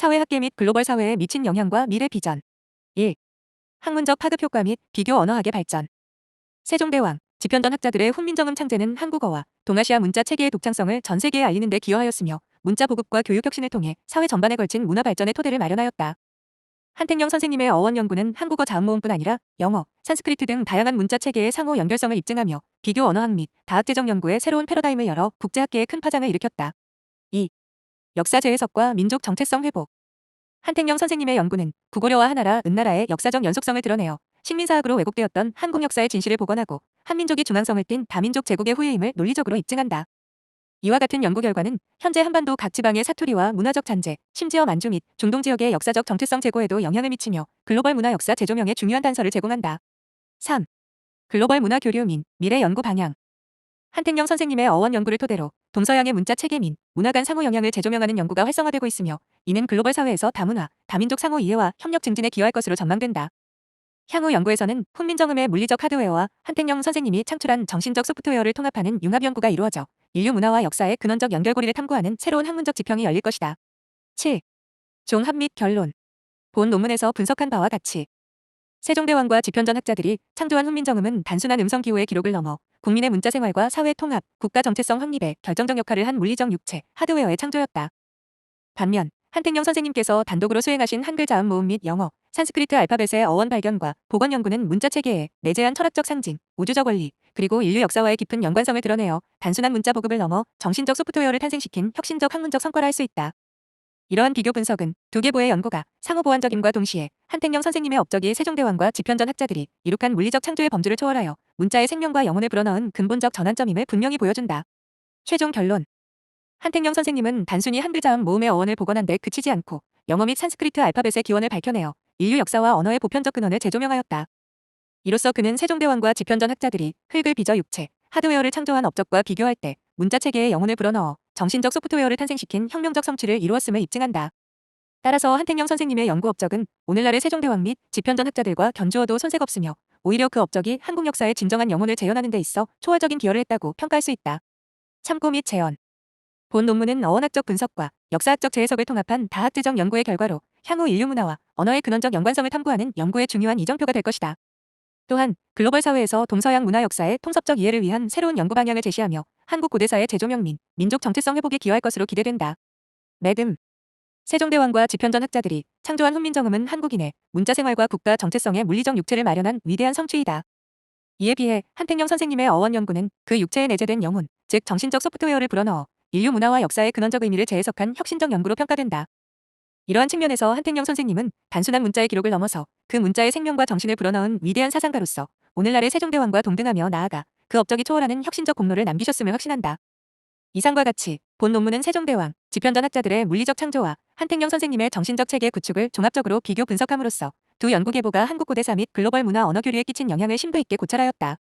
사회 학계 및 글로벌 사회에 미친 영향과 미래 비전 1. 학문적 파급 효과 및 비교 언어학의 발전 세종대왕, 집현전 학자들의 훈민정음 창제는 한국어와 동아시아 문자 체계의 독창성을 전 세계에 알리는 데 기여하였으며 문자 보급과 교육 혁신을 통해 사회 전반에 걸친 문화 발전의 토대를 마련하였다. 한택영 선생님의 어원 연구는 한국어 자음 모음뿐 아니라 영어, 산스크리트 등 다양한 문자 체계의 상호 연결성을 입증하며 비교 언어학 및 다학 재정 연구에 새로운 패러다임을 열어 국제학계에 큰 파장을 일으켰다. 2. 역사 재해석과 민족 정체성 회복 한택영 선생님의 연구는 구고려와 하나라, 은나라의 역사적 연속성을 드러내어 식민사학으로 왜곡되었던 한국 역사의 진실을 복원하고 한민족이 중앙성을 띤 다민족 제국의 후예임을 논리적으로 입증한다. 이와 같은 연구 결과는 현재 한반도 각 지방의 사투리와 문화적 잔재, 심지어 만주 및 중동 지역의 역사적 정체성 제고에도 영향을 미치며 글로벌 문화 역사 재조명에 중요한 단서를 제공한다. 3. 글로벌 문화 교류 민 미래 연구 방향 한택영 선생님의 어원 연구를 토대로 동서양의 문자 체계 민 문화 간 상호 영향을 재조명하는 연구가 활성화되고 있으며 이는 글로벌 사회에서 다문화, 다민족 상호 이해와 협력 증진에 기여할 것으로 전망된다. 향후 연구에서는 훈민정음의 물리적 하드웨어와 한택영 선생님이 창출한 정신적 소프트웨어를 통합하는 융합 연구가 이루어져 인류 문화와 역사의 근원적 연결고리를 탐구하는 새로운 학문적 지평이 열릴 것이다. 7. 종합 및 결론 본 논문에서 분석한 바와 같이 세종대왕과 집현전 학자들이 창조한 훈민정음은 단순한 음성 기호의 기록을 넘어 국민의 문자 생활과 사회 통합, 국가 정체성 확립에 결정적 역할을 한 물리적 육체, 하드웨어의 창조였다. 반면 한택영 선생님께서 단독으로 수행하신 한글 자음 모음 및 영어, 산스크리트 알파벳의 어원 발견과 복원 연구는 문자 체계에 내재한 철학적 상징, 우주적 원리, 그리고 인류 역사와의 깊은 연관성을 드러내어 단순한 문자 보급을 넘어 정신적 소프트웨어를 탄생시킨 혁신적 학문적 성과라 할 수 있다. 이러한 비교 분석은 두 개보의 연구가 상호 보완적임과 동시에 한택영 선생님의 업적이 세종대왕과 집현전 학자들이 이룩한 물리적 창조의 범주를 초월하여 문자의 생명과 영혼을 불어넣은 근본적 전환점임을 분명히 보여준다. 최종 결론 한택영 선생님은 단순히 한글 자음 모음의 어원을 복원한 데 그치지 않고 영어 및 산스크리트 알파벳의 기원을 밝혀내어 인류 역사와 언어의 보편적 근원을 재조명하였다. 이로써 그는 세종대왕과 집현전 학자들이 흙을 빚어 육체, 하드웨어를 창조한 업적과 비교할 때 문자 체계의 영혼을 불어넣어 정신적 소프트웨어를 탄생시킨 혁명적 성취를 이루었음을 입증한다. 따라서 한택영 선생님의 연구 업적은 오늘날의 세종대왕 및 집현전 학자들과 견주어도 손색 없으며 오히려 그 업적이 한국 역사의 진정한 영혼을 재현하는 데 있어 초월적인 기여를 했다고 평가할 수 있다. 참고 및 재현 본 논문은 어원학적 분석과 역사학적 재해석을 통합한 다학재정 연구의 결과로 향후 인류 문화와 언어의 근원적 연관성을 탐구하는 연구의 중요한 이정표가 될 것이다. 또한 글로벌 사회에서 동서양 문화 역사의 통섭적 이해를 위한 새로운 연구 방향을 제시하며 한국 고대사의 재조명 민, 민족 정체성 회복에 기여할 것으로 기대된다. 매금 세종대왕과 집현전 학자들이 창조한 훈민정음은 한국인의 문자 생활과 국가 정체성의 물리적 육체를 마련한 위대한 성취이다. 이에 비해 한택영 선생님의 어원 연구는 그 육체에 내재된 영혼, 즉 정신적 소프트웨어를 불어넣어 인류 문화와 역사의 근원적 의미를 재해석한 혁신적 연구로 평가된다. 이러한 측면에서 한택영 선생님은 단순한 문자의 기록을 넘어서 그 문자의 생명과 정신을 불어넣은 위대한 사상가로서 오늘날의 세종대왕과 동등하며 나아가 그 업적이 초월하는 혁신적 공로를 남기셨음을 확신한다. 이상과 같이 본 논문은 세종대왕, 집현전 학자들의 물리적 창조와 한택영 선생님의 정신적 체계 구축을 종합적으로 비교 분석함으로써 두 연구 계보가 한국 고대사 및 글로벌 문화 언어 교류에 끼친 영향을 심도 있게 고찰하였다.